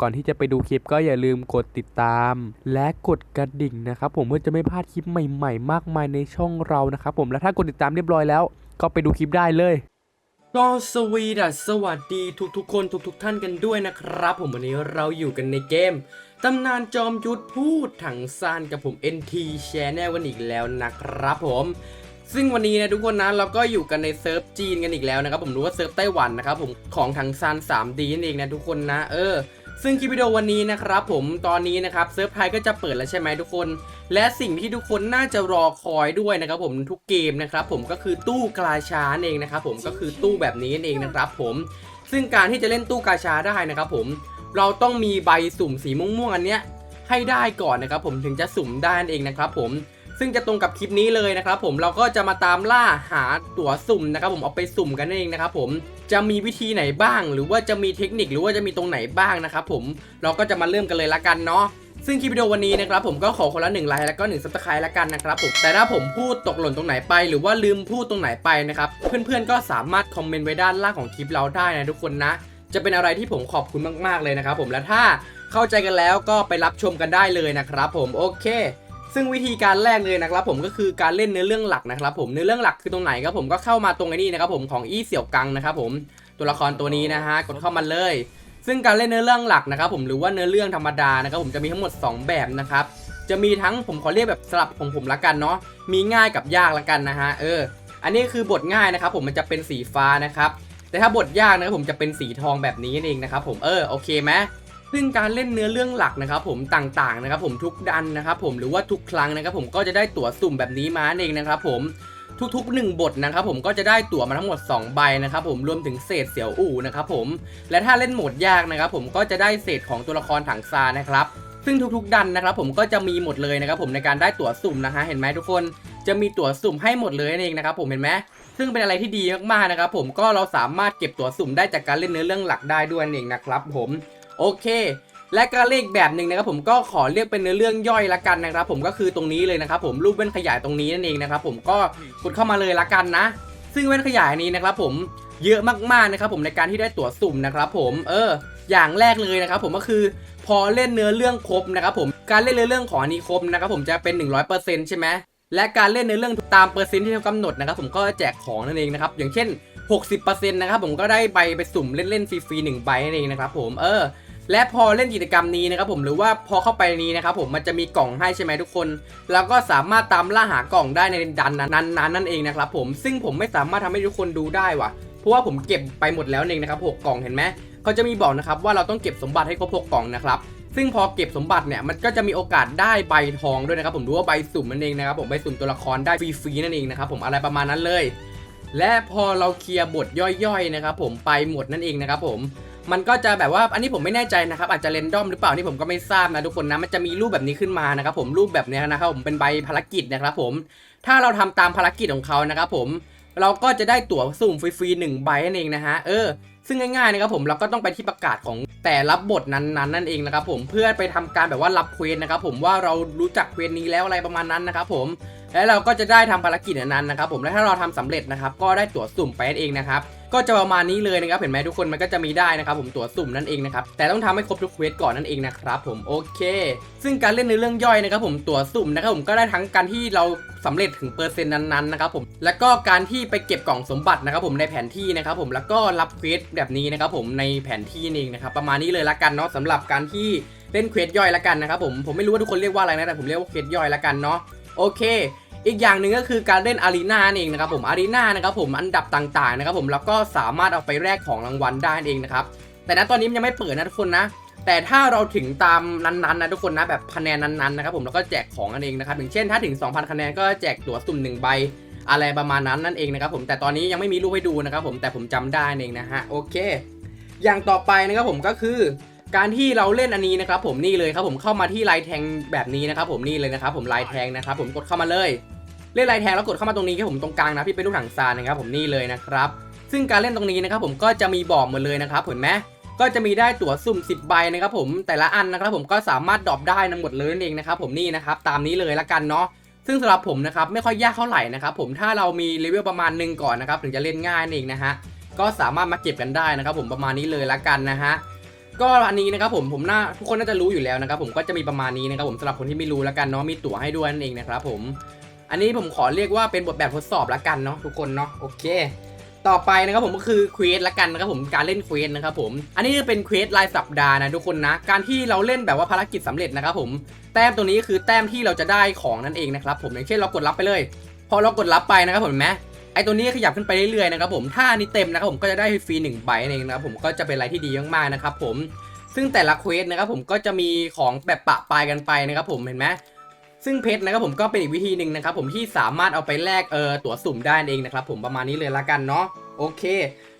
ก่อนที่จะไปดูคลิปก็อย่าลืมกดติดตาม และกดกระดิ่งนะครับผมเพื่อจะไม่พลาดคลิปใหม่ๆ มากมายในช่องเรานะครับผมและถ้ากดติดตามเรียบร้อยแล้ว ก็ไปดูคลิปได้เลยก็สวีดัสสวัสดีทุกๆคนทุกๆท่านกันด้วยนะครับ ผมวันนี้เราอยู่กันในเกมตำนานจอมยุทธพูดถังซานกับผม NT Channel กันอีกแล้วนะครับผมซึ่งวันนี้นะทุกคนนะเราก็อยู่กันในเซิร์ฟจีนกันอีกแล้วนะครับผมรู้ว่าเซิร์ฟไต้หวันนะครับผมของถังซาน 3D นั่นเองนะทุกคนนะเออ ซึ่งคลิปวิดีโอวันนี้นะครับผมตอนนี้นะครับเซิร์ฟไทยก็จะเปิดแล้วใช่ไหมทุกคน และสิ่งที่ทุกคนน่าจะรอคอยด้วยนะครับผมทุกเกมนะครับผมก็คือตู้กาชาเองนะครับผมก็คือตู้แบบนี้เองนะครับผม ซึ่งการที่จะเล่นตู้กาชาได้นะครับผมเราต้องมีใบสุ่มสีม่วงๆอันเนี้ยให้ได้ก่อนนะครับผมถึงจะสุ่มได้เองนะครับผมซึ่งจะตรงกับคลิปนี้เลยนะครับผมเราก็จะมาตามล่าหาตั๋วสุ่มนะครับผมเอาไปสุ่มกันเองนะครับผม จะมีวิธีไหนบ้าง หรือว่าจะมีเทคนิคหรือว่าจะมีตรงไหนบ้างนะครับผมเราก็จะมาเริ่มกันเลยละกันเนาะซึ่งคลิปวิดีโอวันนี้นะครับผมก็ขอคนละหนึ่งไลค์แล้วก็หนึ่งซับสไครต์ละกันนะครับผมแต่ถ้าผมพูดตกหล่นตรงไหนไป หรือว่าลืมพูดตรงไหนไปนะครับเพื่อนๆก็สามารถคอมเมนต์ไว้ด้านล่างของคลิปเราได้นะทุกคนนะ จะเป็นอะไรที่ผมขอบคุณมากๆเลยนะครับผมและถ้าเข้าใจกันแล้วก็ไปรับชมกันได้เลยนะครับผมโอเค ซึ่งวิธีการแรกเลยนะครับผมก็คือการเล่นเนื้อเรื่องหลักนะครับผมเนื้อเรื่องหลักคือตรงไหนครับผมก็เข้ามาตรงไอ้นี่นะครับผมของอี้เสี่ยวกังนะครับผมตัวละครตัวนี้นะฮะกดเข้ามาเลย ซึ่งการเล่นเนื้อเรื่องหลักนะครับผมหรือว่าเนื้อเรื่องธรรมดานะครับผมจะมีทั้งหมด 2 แบบนะครับจะมีทั้งผมขอเรียกแบบสลับของผมละกันเนาะมีง่ายกับยากละกันนะฮะเออ อันนี้คือบทง่ายนะครับผมมันจะเป็นสีฟ้านะครับแต่ถ้าบทยากนะครับผมจะเป็นสีทองแบบนี้นั่เองนะครับผมเออโอเคไหม ซึ่งการเล่นเนื้อเรื่องหลักนะครับผมต่างๆนะครับผมทุกดันนะครับผมหรือว่าทุกครั้งนะครับผมก็จะได้ตั๋วสุ่มแบบนี้มาเองนะครับผมทุกๆ 1 บทนะครับผมก็จะได้ตั๋วมาทั้งหมด 2 ใบนะครับผมรวมถึงเศษเสี่ยวอู่นะครับผมและถ้าเล่นโหมดยากนะครับผมก็จะได้เศษของตัวละครถังซานะครับซึ่งทุกๆ ดันนะครับผมก็จะมีหมดเลยนะครับผมในการได้ตั๋วสุ่มนะฮะเห็นไหมทุกคนจะมีตั๋วสุ่มให้หมดเลยนั่นเองนะครับผมเห็นไหมซึ่งเป็นอะไรที่ดีมากๆนะครับผมก็เราสามารถเก็บตั๋วสุ่มได้จากการเล่นเนื้อเรื่องหลักได้ด้วยนั่นเองนะครับผม โอเค และก็เลขแบบหนึ่งนะครับผมก็ขอเรียกเป็นเนื้อเรื่องย่อยละกันนะครับผมก็คือตรงนี้เลยนะครับผมรูปเว้นขยายตรงนี้นั่นเองนะครับผมก็กดเข้ามาเลยละกันนะ ซึ่งเว้นขยายนี้นะครับผมเยอะมากๆนะครับผมในการที่ได้ตั๋วสุ่มนะครับผมเออ อย่างแรกเลยนะครับผมก็คือพอเล่นเนื้อเรื่องครบนะครับผมการเล่นเนื้อเรื่องของอันนี้ครบนะครับผมจะเป็น 100%ใช่ไหมและการเล่นเนื้อเรื่องตามเปอร์เซ็นต์ที่เขากำหนดนะครับผมก็แจกของนั่นเองนะครับอย่างเช่น 60%นะครับผมก็ได้ใบไปสุ่มเล่นๆฟรีๆหนึ่งใบนั่นเองนะครับผมเออ และพอเล่นกิจกรรมนี้นะครับผมหรือว่าพอเข้าไปนี้นะครับผมมันจะมีกล่องให้ใช่ไหมทุกคนแล้วก็สามารถตามล่าหากล่องได้ในดันนั้นนั้นนั่นเองนะครับผมซึ่งผมไม่สามารถทำให้ทุกคนดูได้ว่ะเพราะว่าผมเก็บไปหมดแล้วเองนะครับหกกล่องเห็นไหมเขาจะมีบอกนะครับว่าเราต้องเก็บสมบัติให้ครบหกกล่องนะครับซึ่งพอเก็บสมบัติเนี่ยมันก็จะมีโอกาสได้ใบทองด้วยนะครับผมดูว่าใบสุ่มนั่นเองนะครับผมใบสุ่มตัวละครได้ฟรีๆนั่นเองนะครับผมอะไรประมาณนั้นเลย และพอเราเคลียร์บทย่อยๆนะครับผมไปหมดนั่นเองนะครับผม มันก็จะแบบว่าอันนี้ผมไม่แน่ใจนะครับอาจจะเรนดอมหรือเปล่านี่ผมก็ไม่ทราบนะทุกคนนะมันจะมีรูปแบบนี้ขึ้นมานะครับผมรูปแบบนี้นะครับผมเป็นใบภารกิจนะครับผมถ้าเราทำตามภารกิจของเขานะครับผมเราก็จะได้ตั๋วสุ่มฟรีๆหนึ่งใบนั่นเองนะฮะเออซึ่งง่ายๆนะครับผมเราก็ต้องไปที่ประกาศของแต่ละบบทนั้นๆนั่นเองนะครับผมเพื่อไปทำการแบบว่ารับเควสนะครับผมว่าเรารู้จักเควสนี้แล้วอะไรประมาณนั้นนะครับผมและเราก็จะได้ทำภารกิจนั้นๆนะครับผมและถ้าเราทำสำเร็จนะครับก็ได้ตั๋วสุ่มไปนั่นเองนะครับ ก็จะประมาณนี้เลยนะครับเห็นไหมทุกคนมันก็จะมีได้นะครับผมตั๋วสุ่มนั่นเองนะครับแต่ต้องทำให้ครบทุกเควสก่อนนั่นเองนะครับผมโอเค ซึ่งการเล่นในเรื่องย่อยนะครับผมตั๋วสุ่มนะครับผมก็ได้ทั้งการที่เราสำเร็จถึงเปอร์เซ็นต์นั้นๆนะครับผมแล้วก็การที่ไปเก็บกล่องสมบัตินะครับผมในแผนที่นะครับผมแล้วก็รับเควสแบบนี้นะครับผมในแผนที่นี่เองนะครับประมาณนี้เลยละกันเนาะสำหรับการที่เล่นเควสย่อยละกันนะครับผมผมไม่รู้ว่าทุกคนเรียกว่าอะไรนะแต่ผมเรียกว่าเควสย่อยละกันเนาะโอเค อีกอย่างหนึ่งก็คือการเล่นอารีนาเองนะครับผมอารีนานะครับผมอันดับต่างๆนะครับผมแล้วก็สามารถเอาไปแลกของรางวัลได้เองนะครับแต่ณตอนนี้มันยังไม่เปิดนะทุกคนนะ แต่ถ้าเราถึงตามนั้นๆนะทุกคนนะแบบคะแนนนั้นๆนะครับผมแล้วก็แจกของกันเองนะครับอย่างเช่นถ้าถึง 2,000 คะแนนก็แจกตั๋วสุ่มหนึ่งใบอะไรประมาณนั้นนั่นเองนะครับผมแต่ตอนนี้ยังไม่มีรูปให้ดูนะครับผมแต่ผมจำได้เองนะฮะโอเค อย่างต่อไปนะครับผมก็คือ การที่เราเล่นอันนี้นะครับผมนี่เลยครับผมเข้ามาที่ลายแทงแบบนี้นะครับผมนี่เลยนะครับผมลายแทงนะครับผมกดเข้ามาเลยเล่นลายแทงแล้วกดเข้ามาตรงนี้ครับผมตรงกลางนะพี่เป็นรูปถังซานนะครับผมนี่เลยนะครับซึ่งการเล่นตรงนี้นะครับผมก็จะมีบอกหมดเลยนะครับเห็นไหมก็จะมีได้ตั๋วสุ่ม 10 ใบนะครับผมแต่ละอันนะครับผมก็สามารถดรอปได้ทั้งหมดเลยนั่นเองนะครับผมนี่นะครับตามนี้เลยละกันเนาะซึ่งสำหรับผมนะครับไม่ค่อยยากเท่าไหร่นะครับผมถ้าเรามีเลเวลประมาณหนึ่งก่อนนะครับถึงจะเล่นง่ายนั่นเองนะฮะก็สามารถมาเก็บกันได้นะครับผมประมาณนี้เลยละกันนะฮะ ก็อันนี้นะครับผมผมน่าทุกคนน่าจะรู้อยู่แล้วนะครับผมก็จะมีประมาณนี้นะครับผมสำหรับคนที่ไม่รู้แล้วกันเนาะมีตั๋วให้ด้วยนั่นเองนะครับผมอันนี้ผมขอเรียกว่าเป็นบทแบบทดสอบละกันเนาะทุกคนเนาะโอเค ต่อไปนะครับผมก็คือเควสละกันนะครับผมการเล่นเควสนะครับผมอันนี้เป็นเควสรายสัปดาห์นะทุกคนนะการที่เราเล่นแบบว่าภารกิจสำเร็จนะครับผมแต้มตัวนี้คือแต้มที่เราจะได้ของนั่นเองนะครับผมอย่างเช่นเรากดรับไปเลย พอเรากดรับไปนะครับผมเห็นไหม ไอตัวนี้ขยับขึ้นไปเรื่อยๆนะครับผมถ้าอันนี้เต็มนะครับผมก็จะได้ฟรีหนึ่งใบนั่นเองนะครับผมก็จะเป็นอะไรที่ดีมากๆนะครับผมซึ่งแต่ละเควสนะครับผมก็จะมีของแบบปะปายกันไปนะครับผมเห็นไหมซึ่งเพชรนะครับผมก็เป็นอีกวิธีหนึ่งนะครับผมที่สามารถเอาไปแลกเออตั๋วสุ่มได้นั่นเองนะครับผมประมาณนี้เลยละกันเนาะโอเค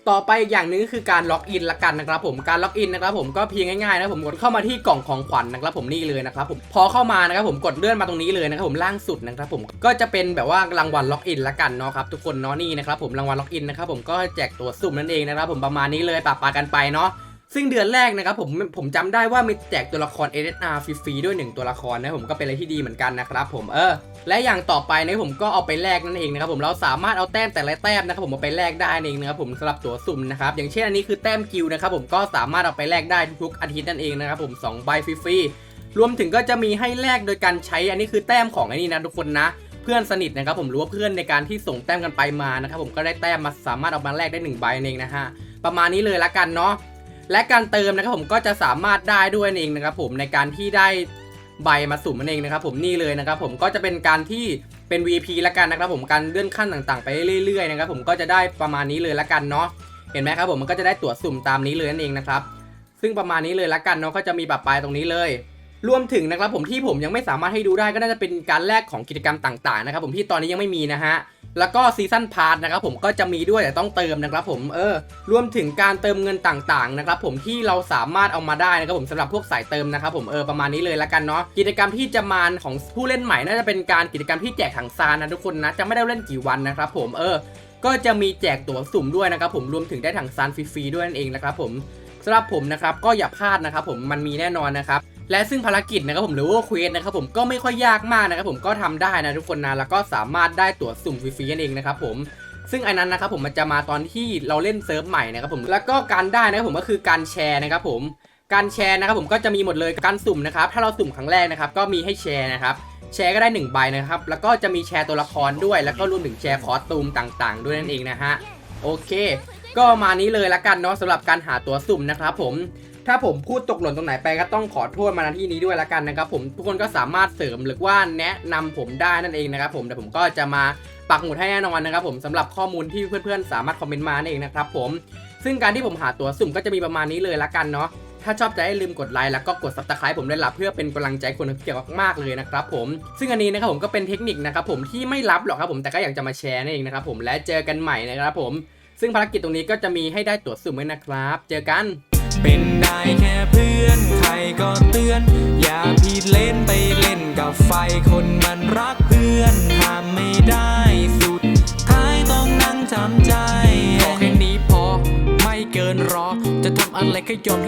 ต่อไปอีกอย่างหนึงก็คือการล็อกอินละกันนะครับผมการล็อกอินนะครับผมก็เพียงง่ายๆนะผมกดเข้ามาที่กล่องของขวัญนะครับผมนี่เลยนะครับผมพอเข้ามานะครับผมกดเลื่อนมาตรงนี้เลยนะครับผมล่างสุดนะครับผมก็จะเป็นแบบว่ารางวัลล็อกอินละกันเนาะครับทุกคนเนาะนี่นะครับผมรางวัลล็อกอินนะครับผมก็แจกตัวสุ่มนั่นเองนะครับผมประมาณนี้เลยปะปากันไปเนาะ ซึ่งเดือนแรกนะครับผมผมจำได้ว่ามีแจกตัวละคร SSR ฟรีๆด้วย 1 ตัวละครนะผมก็เป็นอะไรที่ดีเหมือนกันนะครับผมเออและอย่างต่อไปนะผมก็เอาไปแลกนั่นเองนะครับผมเราสามารถเอาแต้มแต่ละแต้มนะครับผมเอาไปแลกได้นั่นเองนะครับผมสำหรับตัวสุ่มนะครับอย่างเช่นอันนี้คือแต้มกิลนะครับผมก็สามารถเอาไปแลกได้ทุกอาทิตย์นั่นเองนะครับผม2ใบฟรีๆรวมถึงก็จะมีให้แลกโดยการใช้อันนี้คือแต้มของไอ้นี่นะทุกคนนะเพื่อนสนิทนะครับผมหรือว่าเพื่อนในการที่ส่งแต้มกันไปมานะครับผมก็ได้แต้มมาสามารถเอามาแลกได้หนึ่งใบนั่นเองนะฮะประมาณนี้เลยละกันเนาะ และการเติมนะครับผมก็จะสามารถได้ด้วยนั่นเองนะครับผมในการที่ได้ใบมาสุ่มนั่นเองนะครับผมนี่เลยนะครับผมก็จะเป็นการที่เป็น VP ละกันนะครับผมการเลื่อนขั้นต่างๆไปเรื่อยๆนะครับผมก็จะได้ประมาณนี้เลยละกันเนาะเห็นไหมครับผมมันก็จะได้ตั๋วสุ่มตามนี้เลยนั่นเองนะครับซึ่งประมาณนี้เลยละกันเนาะก็จะมีแบบปลายตรงนี้เลย รวมถึงนะครับผมที่ผมยังไม่สามารถให้ดูได้ก็น่าจะเป็นการแลกของกิจกรรมต่างๆนะครับผมที่ตอนนี้ยังไม่มีนะฮะแล้วก็ซีซั่นพาร์ทนะครับผมก็จะมีด้วยแต่ต้องเติมนะครับผมเออรวมถึงการเติมเงินต่างๆนะครับผมที่เราสามารถเอามาได้นะครับผมสำหรับพวกสายเติมนะครับผมเออประมาณนี้เลยละกันเนาะกิจกรรมที่จะมาของผู้เล่นใหม่น่าจะเป็นการกิจกรรมที่แจกถังซานนะทุกคนนะจะไม่ได้เล่นกี่วันนะครับผมเออ ก็จะมีแจกตั๋วสุ่มด้วยนะครับผมรวมถึงได้ถังซานฟรีๆด้วยนั่นเองนะครับผมสำหรับผมนะครับก็อย่าพลาดนะครับผมมันมีแน่นอนนะครับ และซึ่งภารกิจนะครับผมหรือว่าเควสนะครับผมก็ไม่ค่อยยากมากนะครับผมก็ทำได้นะทุกคนนะแล้วก็สามารถได้ตั๋วสุ่มฟรีๆนั่นเองนะครับผมซึ่งอันนั้นนะครับผมมันจะมาตอนที่เราเล่นเซิร์ฟใหม่นะครับผมแล้วก็การได้นะครับผมก็คือการแชร์นะครับผมการแชร์นะครับผมก็จะมีหมดเลยการสุ่มนะครับถ้าเราสุ่มครั้งแรกนะครับก็มีให้แชร์นะครับแชร์ก็ได้1ใบนะครับแล้วก็จะมีแชร์ตัวละครด้วย แล้วก็รวมถึงแชร์คอสตูมต่าง ๆ ด้วยนั่นเองนะฮะโอเค ก็มานี้เลยละกันเนาะสำหรับการหาตัวสุ่มนะครับผม ถ้าผมพูดตกหล่นตรงไหนไปก็ต้องขอโทษมาณที่นี้ด้วยละกันนะครับผมทุกคนก็สามารถเสริมหรือว่าแนะนำผมได้นั่นเองนะครับผมแต่ผมก็จะมาปักหมุดให้แน่นอนนะครับผมสำหรับข้อมูลที่เพื่อนๆ สามารถคอมเมนต์มานั่นเองนะครับผมซึ่งการที่ผมหาตัวสุ่มก็จะมีประมาณนี้เลยละกันเนาะถ้าชอบใจอย่าลืมกดไลค์แล้วก็กด subscribe ผมด้วยละเพื่อเป็นกำลังใจคนเกี่ยวมากๆเลยนะครับผมซึ่งอันนี้นะครับผมก็เป็นเทคนิคนะครับผมที่ไม่ลับหรอกครับผมแต่ก็อยากจะมาแชร์นั่นเองนะครับผมและเจอกันใหม่นะครับผม ซึ่งภารกิจตรงนี้ก็จะมีให้ได้ตัวสุ่มไว้นะครับ เจอกัน เป็นได้แค่เพื่อนใครก็เตือน อย่าผิดเล่นไปเล่นกับไฟคนมันรักเพื่อนห้ามไม่ได้สุดท้ายต้องนั่งจำใจ ขอแค่นี้พอไม่เกินรอ จะทำอะไรก็ยอมที่